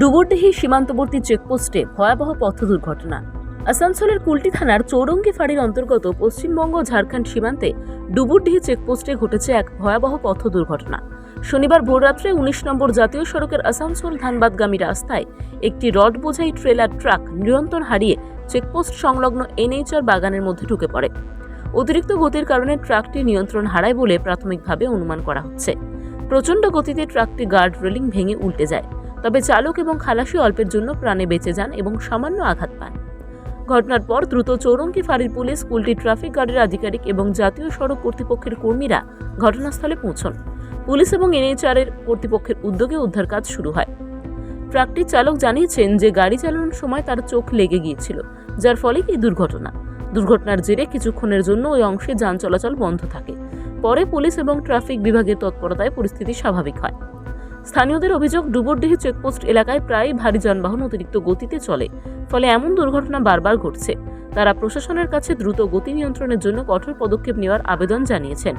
ডুবুরডিহি সীমান্তবর্তী চেকপোস্টে ভয়াবহ পথ দুর্ঘটনা। আসানসোলের কুলটি থানার চৌরঙ্গি ফাঁড়ির অন্তর্গত পশ্চিমবঙ্গ ঝাড়খণ্ড সীমান্তে ডুবুরডিহি চেকপোস্টে ঘটেছে এক ভয়াবহ পথ দুর্ঘটনা। শনিবার ভোররাত্রে উনিশ নম্বর জাতীয় সড়কের আসানসোল ধানবাদগামী রাস্তায় একটি রড বোঝাই ট্রেলার ট্রাক নিয়ন্ত্রণ হারিয়ে চেকপোস্ট সংলগ্ন এনএইচআর বাগানের মধ্যে ঢুকে পড়ে। অতিরিক্ত গতির কারণে ট্রাকটি নিয়ন্ত্রণ হারায় বলে প্রাথমিকভাবে অনুমান করা হচ্ছে। প্রচণ্ড গতিতে ট্রাকটি গার্ড রেলিং ভেঙে উল্টে যায়। তবে চালক এবং খালাসি অল্পের জন্য প্রাণে বেঁচে যান এবং সামান্য আঘাত পান। ঘটনার পর দ্রুত চৌরঙ্গি ফাঁড়ির পুলিশ স্কুলটি ট্রাফিক গার্ডের আধিকারিক এবং জাতীয় সড়ক কর্তৃপক্ষের কর্মীরা ঘটনাস্থলে পৌঁছন। পুলিশ এবং এনএইচআর এর কর্তৃপক্ষের উদ্যোগে উদ্ধার কাজ শুরু হয়। ট্রাকটির চালক জানিয়েছেন যে গাড়ি চালানোর সময় তার চোখ লেগে গিয়েছিল, যার ফলে এই দুর্ঘটনা। দুর্ঘটনার জেরে কিছুক্ষণের জন্য ওই অংশে যান চলাচল বন্ধ থাকে। পরে পুলিশ এবং ট্রাফিক বিভাগের তৎপরতায় পরিস্থিতি স্বাভাবিক হয়। স্থানীয়দের অভিযোগ, ডুবরডিহি চেকপোস্ট এলাকায় প্রায় ভারী যানবাহন অতিরিক্ত গতিতে চলে। ফলে এমন দুর্ঘটনা বারবার ঘটছে। তারা প্রশাসনের কাছে দ্রুত গতি নিয়ন্ত্রণের জন্য কঠোর পদক্ষেপ নেওয়ার আবেদন জানিয়েছেন।